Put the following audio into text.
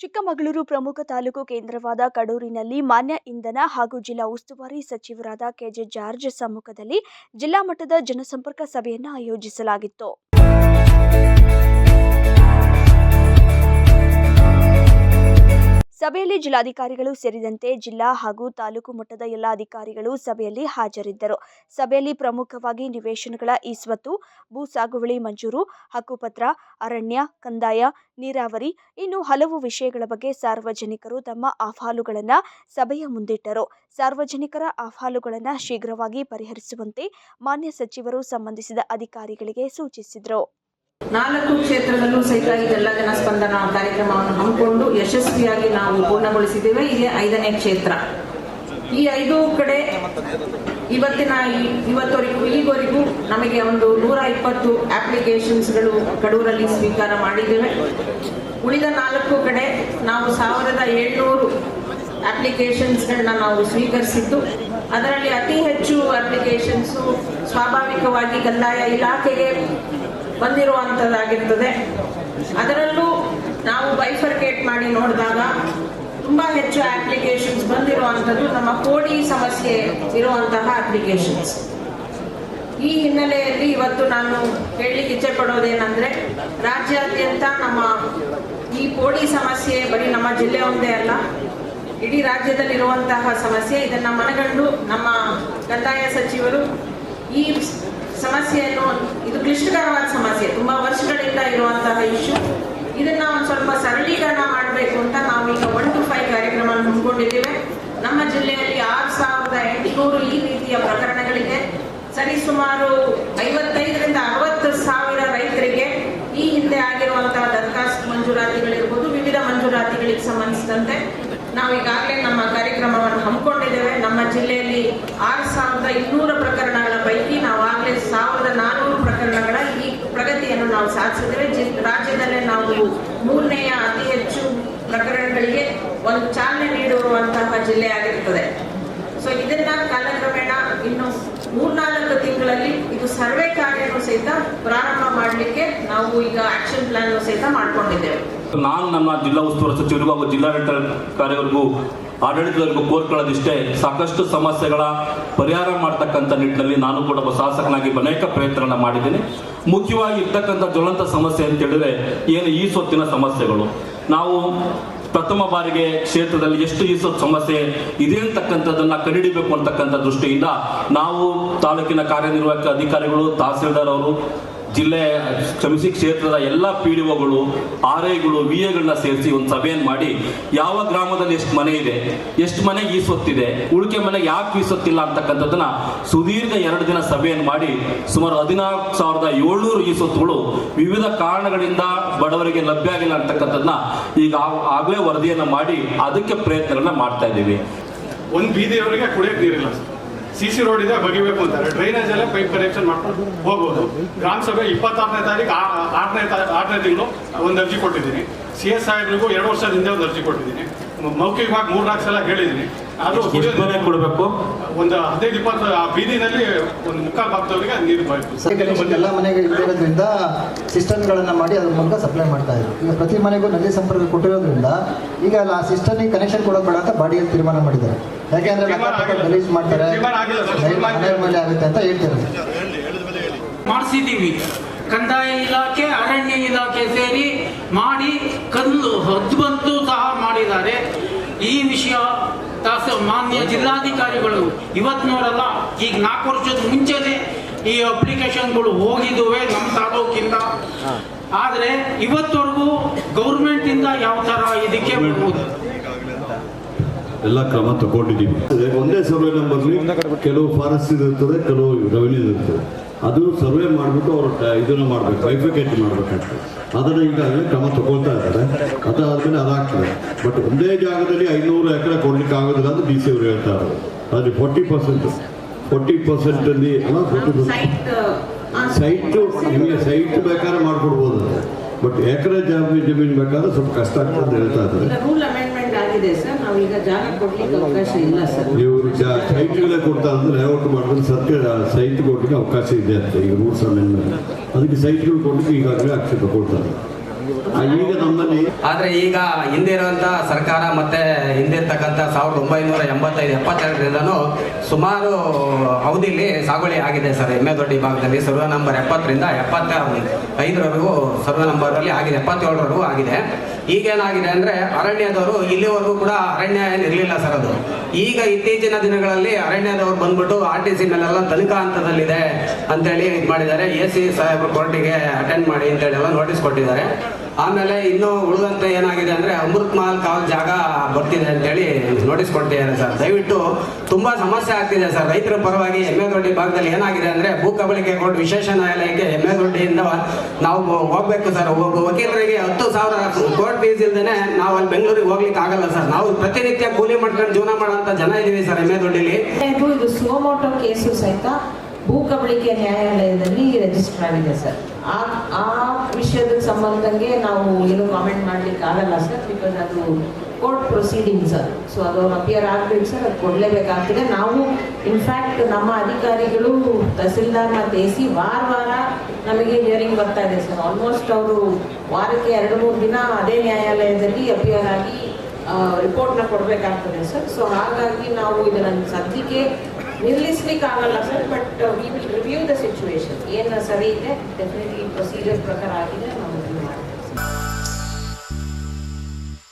ಚಿಕ್ಕಮಗಳೂರು ಪ್ರಮುಖ ತಾಲೂಕು ಕೇಂದ್ರವಾದ ಕಡೂರಿನಲ್ಲಿ ಮಾನ್ಯ ಇಂಧನ ಹಾಗೂ ಜಿಲ್ಲಾ ಉಸ್ತುವಾರಿ ಸಚಿವರಾದ ಕೆಜೆ ಜಾರ್ಜ್ ಸಮ್ಮುಖದಲ್ಲಿ ಜಿಲ್ಲಾ ಮಟ್ಟದ ಜನಸಂಪರ್ಕ ಸಭೆಯನ್ನು ಆಯೋಜಿಸಲಾಗಿತ್ತು. ಸಭೆಯಲ್ಲಿ ಜಿಲ್ಲಾಧಿಕಾರಿಗಳು ಸೇರಿದಂತೆ ಜಿಲ್ಲಾ ಹಾಗೂ ತಾಲೂಕು ಮಟ್ಟದ ಎಲ್ಲ ಅಧಿಕಾರಿಗಳು ಸಭೆಯಲ್ಲಿ ಹಾಜರಿದ್ದರು. ಸಭೆಯಲ್ಲಿ ಪ್ರಮುಖವಾಗಿ ನಿವೇಶನಗಳ ಈಸ್ವತ್ತು ಭೂ ಸಾಗುವಳಿ ಮಂಜೂರು, ಹಕ್ಕುಪತ್ರ, ಅರಣ್ಯ, ಕಂದಾಯ, ನೀರಾವರಿ ಇನ್ನು ಹಲವು ವಿಷಯಗಳ ಬಗ್ಗೆ ಸಾರ್ವಜನಿಕರು ತಮ್ಮ ಅಹವಾಲುಗಳನ್ನು ಸಭೆಯ ಮುಂದಿಟ್ಟರು. ಸಾರ್ವಜನಿಕರ ಅಹವಾಲುಗಳನ್ನು ಶೀಘ್ರವಾಗಿ ಪರಿಹರಿಸುವಂತೆ ಮಾನ್ಯ ಸಚಿವರು ಸಂಬಂಧಿಸಿದ ಅಧಿಕಾರಿಗಳಿಗೆ ಸೂಚಿಸಿದರು. ನಾಲ್ಕು ಕ್ಷೇತ್ರದಲ್ಲೂ ಸಹಿತ ಇದೆಲ್ಲ ಜನಸ್ಪಂದನ ಕಾರ್ಯಕ್ರಮವನ್ನು ಹಮ್ಮಿಕೊಂಡು ಯಶಸ್ವಿಯಾಗಿ ನಾವು ಪೂರ್ಣಗೊಳಿಸಿದ್ದೇವೆ. ಇದೇ ಐದನೇ ಕ್ಷೇತ್ರ. ಈ ಐದು ಕಡೆ ಇವತ್ತಿನ ಇವತ್ತವರೆಗೂ ಈವರೆಗೂ ನಮಗೆ ಒಂದು ನೂರ ಇಪ್ಪತ್ತು ಅಪ್ಲಿಕೇಶನ್ಸ್ಗಳು ಕಡೂರಲ್ಲಿ ಸ್ವೀಕಾರ ಮಾಡಿದ್ದೇವೆ. ಉಳಿದ ನಾಲ್ಕು ಕಡೆ ನಾವು ಸಾವಿರದ ಏಳ್ನೂರು ಅಪ್ಲಿಕೇಶನ್ಸ್ಗಳನ್ನ ನಾವು ಸ್ವೀಕರಿಸಿದ್ದು. ಅದರಲ್ಲಿ ಅತಿ ಹೆಚ್ಚು ಅಪ್ಲಿಕೇಶನ್ಸು ಸ್ವಾಭಾವಿಕವಾಗಿ ಕಂದಾಯ ಇಲಾಖೆಗೆ ಬಂದಿರುವಂಥದ್ದಾಗಿರ್ತದೆ ಅದರಲ್ಲೂ ನಾವು ಬೈಫರ್ಕೇಟ್ ಮಾಡಿ ನೋಡಿದಾಗ ತುಂಬಾ ಹೆಚ್ಚು ಅಪ್ಲಿಕೇಶನ್ಸ್ ಬಂದಿರುವಂಥದ್ದು ನಮ್ಮ ಕೋಡಿ ಸಮಸ್ಯೆ ಇರುವಂತಹ ಅಪ್ಲಿಕೇಶನ್ಸ್ ಈ ಹಿನ್ನೆಲೆಯಲ್ಲಿ ಇವತ್ತು ನಾನು ಹೇಳಲಿಕ್ಕೆ ಇಚ್ಛೆ ಪಡೋದೇನೆಂದ್ರೆ ರಾಜ್ಯಾದ್ಯಂತ ನಮ್ಮ ಈ ಕೋಡಿ ಸಮಸ್ಯೆ ಬರೀ ನಮ್ಮ ಜಿಲ್ಲೆ ಒಂದೇ ಅಲ್ಲ, ಇಡೀ ರಾಜ್ಯದಲ್ಲಿರುವಂತಹ ಸಮಸ್ಯೆ ಇದನ್ನ ಮನಗಂಡು ನಮ್ಮ ಕಂದಾಯ ಸಚಿವರು ಈ ಸಮಸ್ಯೆಯನ್ನು ಇದು ಕ್ಲಿಷ್ಟಕರವಾದ ಸಮಸ್ಯೆ. ತುಂಬಾ ವರ್ಷಗಳಿಂದ ಇರುವಂತಹ ಇಶ್ಯೂ ಇದನ್ನ ಒಂದು ಸ್ವಲ್ಪ ಸರಳೀಕರಣ ಮಾಡಬೇಕು ಅಂತ ನಾವು ಈಗ ಒನ್ ಟು ಫೈವ್ ಕಾರ್ಯಕ್ರಮ ಹಮ್ಮಿಕೊಂಡಿದ್ದೇವೆ ನಮ್ಮ ಜಿಲ್ಲೆಯಲ್ಲಿ ಆರು ಸಾವಿರದ ಎಂಟುನೂರು ಈ ರೀತಿಯ ಪ್ರಕರಣಗಳಿದೆ. ಸರಿಸುಮಾರು ಐವತ್ತೈದರಿಂದ ಅರವತ್ತು ಸಾವಿರ ರೈತರಿಗೆ ಈ ಹಿಂದೆ ಆಗಿರುವಂತಹ ದರಖಾಸ್ತು ಮಂಜೂರಾತಿಗಳಿರ್ಬೋದು, ವಿವಿಧ ಮಂಜೂರಾತಿಗಳಿಗೆ ಸಂಬಂಧಿಸಿದಂತೆ ನಾವು ಈಗಾಗಲೇ ನಮ್ಮ ಕಾರ್ಯಕ್ರಮವನ್ನು ಹಮ್ಮಿಕೊಂಡಿದ್ದೇವೆ. ನಮ್ಮ ಜಿಲ್ಲೆಯಲ್ಲಿ ಆರು ಸಾವಿರದ ಇನ್ನೂರ ಪ್ರಕರಣಗಳ ಪೈಕಿ ನಾವು ಆಗಲೇ ಸಾವಿರದ ನಾನ್ನೂರು ಪ್ರಕರಣಗಳ ಈ ಪ್ರಗತಿಯನ್ನು ನಾವು ಸಾಧಿಸಿದ್ರೆ ರಾಜ್ಯದಲ್ಲೇ ನಾವು ಮೂರನೆಯ ಅತಿ ಹೆಚ್ಚು ಪ್ರಕರಣಗಳಿಗೆ ಒಂದು ಚಾಲನೆ ನೀಡುವಂತಹ ಜಿಲ್ಲೆ ಆಗಿರ್ತದೆ. ಸೊ ಇದನ್ನ ಕಾಲಕ್ರಮೇಣ ಇನ್ನು ಮೂರ್ನಾಲ್ಕು ತಿಂಗಳಲ್ಲಿ ಇದು ಸರ್ವೆ ಕಾರ್ಯನೂ ಸಹಿತ ಪ್ರಾರಂಭ ಮಾಡಲಿಕ್ಕೆ ನಾವು ಈಗ ಆಕ್ಷನ್ ಪ್ಲಾನ್ ಸಹಿತ ಮಾಡ್ಕೊಂಡಿದ್ದೇವೆ. ನಾನು ನಮ್ಮ ಜಿಲ್ಲಾ ಉಸ್ತುವಾರಿ ಸಚಿವರಿಗೂ ಹಾಗೂ ಜಿಲ್ಲಾಡಳಿತಾಧಿಕಾರಿಗಳಿಗೂ ಆಡಳಿತದವರಿಗೂ ಕೋರ್ಕೊಳ್ಳೋದಿಷ್ಟೇ ಸಾಕಷ್ಟು ಸಮಸ್ಯೆಗಳ ಪರಿಹಾರ ಮಾಡ್ತಕ್ಕಂಥ ನಿಟ್ಟಿನಲ್ಲಿ ನಾನು ಕೂಡ ಒಬ್ಬ ಶಾಸಕನಾಗಿ ಅನೇಕ ಪ್ರಯತ್ನ ಮಾಡಿದ್ದೀನಿ. ಮುಖ್ಯವಾಗಿ ಇರ್ತಕ್ಕಂಥ ಜ್ವಲಂತ ಸಮಸ್ಯೆ ಅಂತ ಹೇಳಿದ್ರೆ ಏನು ಈ ಸೊತ್ತಿನ ಸಮಸ್ಯೆಗಳು. ನಾವು ಪ್ರಥಮ ಬಾರಿಗೆ ಕ್ಷೇತ್ರದಲ್ಲಿ ಎಷ್ಟು ಈ ಸಮಸ್ಯೆ ಇದೆ ಅಂತಕ್ಕಂಥದ್ದನ್ನ ಕಂಡುಹಿಡಿಬೇಕು ಅಂತಕ್ಕಂಥ ದೃಷ್ಟಿಯಿಂದ ನಾವು ತಾಲೂಕಿನ ಕಾರ್ಯನಿರ್ವಾಹಕ ಅಧಿಕಾರಿಗಳು ತಹಸೀಲ್ದಾರ್ ಅವರು ಜಿಲ್ಲೆ ಕ್ಷಮಿಸಿ ಕ್ಷೇತ್ರದ ಎಲ್ಲ ಪಿ ಡಿ ಒಗಳು ಆರ್ ಐಗಳು ವಿ ಎಗಳನ್ನ ಸೇರಿಸಿ ಒಂದು ಸಭೆಯನ್ನು ಮಾಡಿ ಯಾವ ಗ್ರಾಮದಲ್ಲಿ ಎಷ್ಟು ಮನೆ ಇದೆ, ಎಷ್ಟು ಮನೆ ಈ ಸೊತ್ತಿದೆ, ಉಳಿಕೆ ಮನೆ ಯಾಕೆ ಈ ಸೊತ್ತಿಲ್ಲ ಅಂತಕ್ಕಂಥದ್ದನ್ನ ಸುದೀರ್ಘ ಎರಡು ದಿನ ಸಭೆಯನ್ನು ಮಾಡಿ ಸುಮಾರು ಹದಿನಾಲ್ಕು ಸಾವಿರದ ಏಳ್ನೂರು ಈ ಸೊತ್ತುಗಳು ವಿವಿಧ ಕಾರಣಗಳಿಂದ ಬಡವರಿಗೆ ಲಭ್ಯ ಆಗಿಲ್ಲ ಅಂತಕ್ಕಂಥದ್ದನ್ನ ಈಗ ಆಗಲೇ ವರದಿಯನ್ನ ಮಾಡಿ ಅದಕ್ಕೆ ಪ್ರಯತ್ನಗಳನ್ನ ಮಾಡ್ತಾ ಇದ್ದೀವಿ. ಒಂದು ಬೀದಿಯವರಿಗೆ ಕುಡಿಯಕ್ಕೆ ನೀರಿಲ್ಲ. ಸಿ ಸಿ ರೋಡ್ ಇದೆ, ಬಗಿಬೇಕು ಅಂತಾರೆ. ಡ್ರೈನೇಜ್ ಎಲ್ಲ ಪೈಪ್ ಕನೆಕ್ಷನ್ ಮಾಡ್ಕೊಂಡು ಹೋಗ್ಬೋದು. ಗ್ರಾಮ ಸಭೆ ಇಪ್ಪತ್ತಾರನೇ ತಾರೀಕು ಆರನೇ ಆರನೇ ತಿಂಗಳು ಒಂದು ಅರ್ಜಿ ಕೊಟ್ಟಿದ್ದೀನಿ. ಸಿ ಎಸ್ ಸಾಹೇಬ್ರಿಗೂ ಎರಡು ವರ್ಷದ ಹಿಂದೆ ಒಂದು ಅರ್ಜಿ ಕೊಟ್ಟಿದ್ದೀನಿ. ಮ- ಮೂರು ನಾಲ್ಕು ಸಲ ಹೇಳಿದ್ದೀನಿ ಆದರೂ ಕೊಡಬೇಕು? ಒಂದು ಹದಿನೈದು ಇಪ್ಪತ್ತು ಆ ಬೀದಿನಲ್ಲಿ ಒಂದು ಮುಕ್ಕಾಲು ಭಾಗದವರಿಗೆ ನೀರು ಬಾಯ್ತು. ಕನೆಕ್ಷನ್ ಎಲ್ಲ ಮನೆಗೆ ಇರೋದ್ರಿಂದ ಸಿಸ್ಟಮ್ಗಳನ್ನು ಮಾಡಿ ಅದ್ರ ಮೂಲಕ ಸಪ್ಲೈ ಮಾಡ್ತಾ ಇದ್ರು. ಈಗ ಪ್ರತಿ ಮನೆಗೂ ನಲ್ಲಿ ಸಂಪರ್ಕ ಕೊಟ್ಟಿರೋದ್ರಿಂದ ಈಗ ಆ ಸಿಸ್ಟಮ್ಗೆ ಕನೆಕ್ಷನ್ ಕೊಡೋದು ಬೇಡ ಅಂತ ಬಾಡಿಯಲ್ಲಿ ತೀರ್ಮಾನ ಮಾಡಿದ್ದಾರೆ. ಯಾಕೆಂದ್ರೆ. ಗಲೀಜ್ ಮಾಡ್ತಾರೆ. ಮೇಲೆ ಆಗುತ್ತೆ ಅಂತ ಹೇಳ್ತಾರೆ ಮಾಡಿಸಿದ್ದೀವಿ. ಕಂದಾಯ ಇಲಾಖೆ ಅರಣ್ಯ ಇಲಾಖೆ ಸೇರಿ ಮಾಡಿ ಕಲ್ಲು ಹದ್ಬಂತು ಸಹ ಮಾಡಿದ್ದಾರೆ. ಈ ವಿಷಯ ತಾಸ ಮಾನ್ಯ ಜಿಲ್ಲಾಧಿಕಾರಿಗಳು ಇವತ್ತಿನವರಲ್ಲ ಈಗ ನಾಲ್ಕು ವರ್ಷದ ಮುಂಚೆನೆ ಈ ಅಪ್ಲಿಕೇಶನ್ಗಳು ಹೋಗಿದುವೆ ನಮ್ಮ ತಾಲೂಕಿಂದ. ಆದರೆ ಇವತ್ತವರೆಗೂ ಗೌರ್ಮೆಂಟಿಂದ ಯಾವ ಥರ ಇದಕ್ಕೆ ಬರ್ಬೋದು? ಎಲ್ಲ ಕ್ರಮ ತಗೊಂಡಿದ್ದೀವಿ. ಒಂದೇ ಸರ್ವೆ ನಂಬರ್ಲಿ ಕೆಲವು ಫಾರೆಸ್ಟ್ ಇರ್ತದೆ ಕೆಲವು ರೆವೆನ್ಯೂ ಇರ್ತದೆ ಅದು ಸರ್ವೆ ಮಾಡಿಬಿಟ್ಟು ಅವರು ಇದನ್ನು ಮಾಡಬೇಕು ಬೈಫಿಕೇಟ್ ಮಾಡಬೇಕಾಗ್ತದೆ ಅದನ್ನು ಈಗಾಗಲೇ ಕ್ರಮ ತಗೊಳ್ತಾ ಇದ್ದಾರೆ. ಅದಾದ್ಮೇಲೆ ಅದಾಗ್ತದೆ. ಬಟ್ ಒಂದೇ ಜಾಗದಲ್ಲಿ ಐನೂರು ಎಕರೆ ಕೊಡ್ಲಿಕ್ಕೆ ಆಗೋದಿಲ್ಲ ಅಂತ ಡಿ ಸಿ ಅವರು ಹೇಳ್ತಾ ಇದ್ದಾರೆ ಅದ್ರಲ್ಲಿ ಫೋರ್ಟಿ ಪರ್ಸೆಂಟ್ ಫೋರ್ಟಿ ಪರ್ಸೆಂಟಲ್ಲಿ ಅಲ್ಲ ಫೋರ್ಟಿ ಪರ್ಸೆಂಟ್ ಸೈಟ್ ನಿಮಗೆ ಸೈಟ್ ಬೇಕಾದ್ರೆ ಮಾಡಿಕೊಡ್ಬೋದು. ಬಟ್ ಎಕರೆ ಜಮೀನು ಜಮೀನು ಬೇಕಾದ್ರೆ ಸ್ವಲ್ಪ ಕಷ್ಟ ಆಗ್ತದೆ ಅಂತ ಹೇಳ್ತಾ ಇದ್ದಾರೆ. ಆಗಿದೆ ಸರ್. ನಾವು ಈಗ ಜಾಗ ಕೊಡ್ಲಿಕ್ಕೆ ಅವಕಾಶ ಇಲ್ಲ ಸರ್. ನೀವು ಸೈಟ್ಗಳೇ ಕೊಡ್ತಾ ಅಂದ್ರೆ ಲೇಔಟ್ ಮಾಡಿದ್ರೆ ಸತ್ಯ ಸೈಟ್ ಕೊಡ್ಲಿಕ್ಕೆ ಅವಕಾಶ ಇದೆ ಅಂತ. ಈಗ ರೂಲ್ಸ್ ಅಮೆಂಡ್ಮೆಂಟ್ ಅದಕ್ಕೆ ಸೈಟ್ಗಳು ಕೊಡ್ಲಿಕ್ಕೆ ಈಗಾಗಲೇ ಆಕ್ಷೇಪ ಕೊಡ್ತಾರೆ. ಈಗ ಆದರೆ ಈಗ ಹಿಂದಿರುವಂಥ ಸರ್ಕಾರ ಮತ್ತೆ ಹಿಂದಿರ್ತಕ್ಕಂಥ ಸಾವಿರದ ಒಂಬೈನೂರ ಎಂಬತ್ತೈದು, ಎಪ್ಪತ್ತೆರಡರಿಂದನೂ ಸುಮಾರು ಅವಧಿಲಿ ಸಾಗುವಳಿ ಆಗಿದೆ ಸರ್ ಎಮ್ಮೆದೊಡ್ಡಿ ಭಾಗದಲ್ಲಿ. ಸರ್ವ ನಂಬರ್ ಎಪ್ಪತ್ತರಿಂದ ಎಪ್ಪತ್ತ ಐದರವರೆಗೂ ಸರ್ವೆ ನಂಬರಲ್ಲಿ ಆಗಿದೆ, ಎಪ್ಪತ್ತೇಳರವರೆಗೂ ಆಗಿದೆ. ಈಗೇನಾಗಿದೆ ಅಂದ್ರೆ ಅರಣ್ಯದವರು ಇಲ್ಲಿವರೆಗೂ ಕೂಡ ಅರಣ್ಯ ಏನಿರಲಿಲ್ಲ ಸರ್ ಅದು. ಈಗ ಇತ್ತೀಚಿನ ದಿನಗಳಲ್ಲಿ ಅರಣ್ಯದವರು ಬಂದ್ಬಿಟ್ಟು ಆರ್ ಟಿ ಸಿ ಮೇಲೆಲ್ಲ ತನಿಖಾ ಹಂತದಲ್ಲಿದೆ ಅಂತೇಳಿ ಇದು ಮಾಡಿದ್ದಾರೆ. ಎ ಸಿ ಸಾಹೇಬರು ಕೋರ್ಟಿಗೆ ಅಟೆಂಡ್ ಮಾಡಿ ಅಂತೇಳಿ ಎಲ್ಲ ನೋಟಿಸ್ ಕೊಟ್ಟಿದ್ದಾರೆ. ಆಮೇಲೆ ಇನ್ನು ಉಳಿದಂತೆ ಏನಾಗಿದೆ ಅಂದ್ರೆ ಅಮೃತ್ ಮಹಲ್ ಕಾಲ್ ಜಾಗ ಬರ್ತಿದೆ ಅಂತೇಳಿ ನೋಟಿಸ್ ಕೊಡ್ತಿದ್ದಾರೆ ಸರ್. ದಯವಿಟ್ಟು ತುಂಬಾ ಸಮಸ್ಯೆ ಆಗ್ತಿದೆ ಸರ್. ರೈತರ ಪರವಾಗಿ ಎಮ್ಮೆದೊಡ್ಡಿ ಭಾಗದಲ್ಲಿ ಏನಾಗಿದೆ ಅಂದ್ರೆ ಭೂ ಕಬಳಿಕೆ ಕೋರ್ಟ್ ವಿಶೇಷ ನ್ಯಾಯಾಲಯಕ್ಕೆ ಎಮ್ಮೆದೊಡ್ಡಿಯಿಂದ ನಾವು ಹೋಗ್ಬೇಕು ಸರ್. ಒಬ್ಬ ವಕೀಲರಿಗೆ ಹತ್ತು ಸಾವಿರ ಕೋರ್ಟ್ ಫೀಸ್ ಇಲ್ದೇನೆ ನಾವು ಅಲ್ಲಿ ಬೆಂಗಳೂರಿಗೆ ಹೋಗ್ಲಿಕ್ಕೆ ಆಗಲ್ಲ ಸರ್. ನಾವು ಪ್ರತಿನಿತ್ಯ ಕೂಲಿ ಮಾಡ್ಕೊಂಡು ಜೀವನ ಮಾಡೋಂಥ ಜನ ಇದ್ದೀವಿ ಸರ್ ಎಮ್ಮೆದೊಡ್ಡಿಲಿ ಇದು ಸುಮೋಟೋ ಕೇಸು ಸಹಿತ ಭೂ ಕಬಳಿಕೆ ನ್ಯಾಯಾಲಯದಲ್ಲಿ ರಿಜಿಸ್ಟರ್ ಆಗಿದೆ ಸರ್. ಆ ಆ ವಿಷಯದ ಸಂಬಂಧಂಗೆ ನಾವು ಏನು ಕಾಮೆಂಟ್ ಮಾಡ್ಲಿಕ್ಕೆ ಆಗಲ್ಲ ಸರ್ ಬಿಕಾಸ್ ಅದು ಕೋರ್ಟ್ ಪ್ರೊಸೀಡಿಂಗ್ ಸರ್ ಸೊ ಅದು ಅಪಿಯರ್ ಆಗ್ಬೇಕು ಸರ್ ಅದು ಕೊಡಲೇಬೇಕಾಗ್ತದೆ. ನಾವು ಇನ್ಫ್ಯಾಕ್ಟ್ ನಮ್ಮ ಅಧಿಕಾರಿಗಳು ತಹಸೀಲ್ದಾರ್ ಮತ್ತು ವಾರ ವಾರ ನಮಗೆ ಹಿಯರಿಂಗ್ ಬರ್ತಾ ಇದೆ ಸರ್ ಆಲ್ಮೋಸ್ಟ್ ಅವರು ವಾರಕ್ಕೆ ಎರಡು ಮೂರು ದಿನ ಅದೇ ನ್ಯಾಯಾಲಯದಲ್ಲಿ ಅಪಿಯರ್ ಆಗಿ ರಿಪೋರ್ಟ್ನ ಕೊಡಬೇಕಾಗ್ತದೆ ಸರ್ ಸೊ ಹಾಗಾಗಿ ನಾವು ಇದನ್ನು ಸದ್ಯಕ್ಕೆ ನಿಲ್ಲಿಸ್ಲಿಕ್ಕೆ ಆಗಲ್ಲ sir but we will review the situation ಏನು ಸರಿ ಇದೆ ಡೆಫಿನೆಟ್ಲಿ ಪ್ರೊಸೀಜರ್ ಪ್ರಕಾರ ಆಗಿದೆ ನಾವು